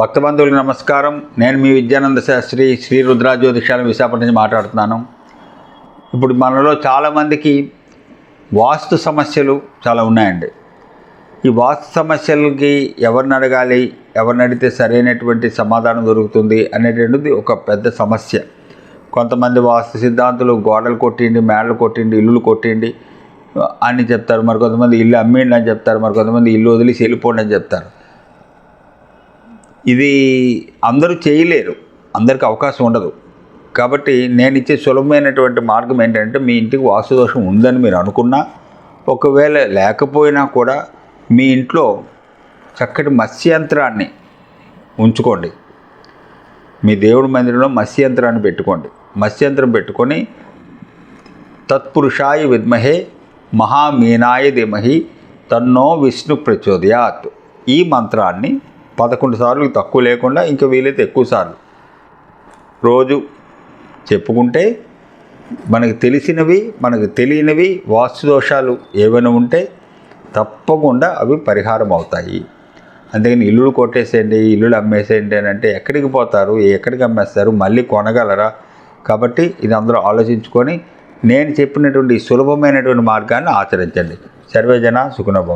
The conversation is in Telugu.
భక్తబంధువులకు నమస్కారం. నేను మీ విద్యానంద శాస్త్రి శ్రీ రుద్రా జ్యోతిషాలను విశాఖపట్నం నుంచి మాట్లాడుతున్నాను. ఇప్పుడు మనలో చాలామందికి వాస్తు సమస్యలు చాలా ఉన్నాయండి. ఈ వాస్తు సమస్యలకి ఎవరిని అడగాలి ఎవరిని అడిగితే సరైనటువంటి సమాధానం దొరుకుతుంది అనేటువంటిది ఒక పెద్ద సమస్య. కొంతమంది వాస్తు సిద్ధాంతులు గోడలు కొట్టిండి మేడలు కొట్టిండి ఇల్లులు కొట్టిండి అని చెప్తారు. మరి కొంతమంది ఇల్లు అమ్మిండి అని చెప్తారు. మరి కొంతమంది ఇల్లు వదిలేసి వెళ్ళిపోండి అని చెప్తారు. ఇది అందరూ చేయలేరు. అందరికి అవకాశం ఉండదు. కాబట్టి నేను ఇచ్చే సులభమైనటువంటి మార్గం ఏంటంటే మీ ఇంటికి వాసుదోషం ఉందని మీరు అనుకున్నా ఒకవేళ లేకపోయినా కూడా మీ ఇంట్లో చక్కటి మత్స్యంత్రాన్ని ఉంచుకోండి. మీ దేవుడి మందిరంలో మత్స్యంత్రాన్ని పెట్టుకోండి. మత్స్యంత్రం పెట్టుకొని తత్పురుషాయ విద్మహే మహామీనాయ ధీమహి తన్నో విష్ణు ప్రచోదయాత్ ఈ మంత్రాన్ని పదకొండు సార్లు తక్కువ లేకుండా ఇంకా వీలైతే ఎక్కువ సార్లు. రోజు చెప్పుకుంటే మనకు తెలిసినవి మనకు తెలియనివి వాస్తు దోషాలు ఏమైనా ఉంటే తప్పకుండా అవి పరిహారం అవుతాయి. అందుకని ఇల్లులు కొట్టేసేయండి ఇల్లులు అమ్మేసేయండి అని అంటే ఎక్కడికి పోతారు ఎక్కడికి అమ్మేస్తారు మళ్ళీ కొనగలరా? కాబట్టి ఇది అందరూ ఆలోచించుకొని నేను చెప్పినటువంటి సులభమైనటువంటి మార్గాన్ని ఆచరించండి. సర్వేజన సుఖనభం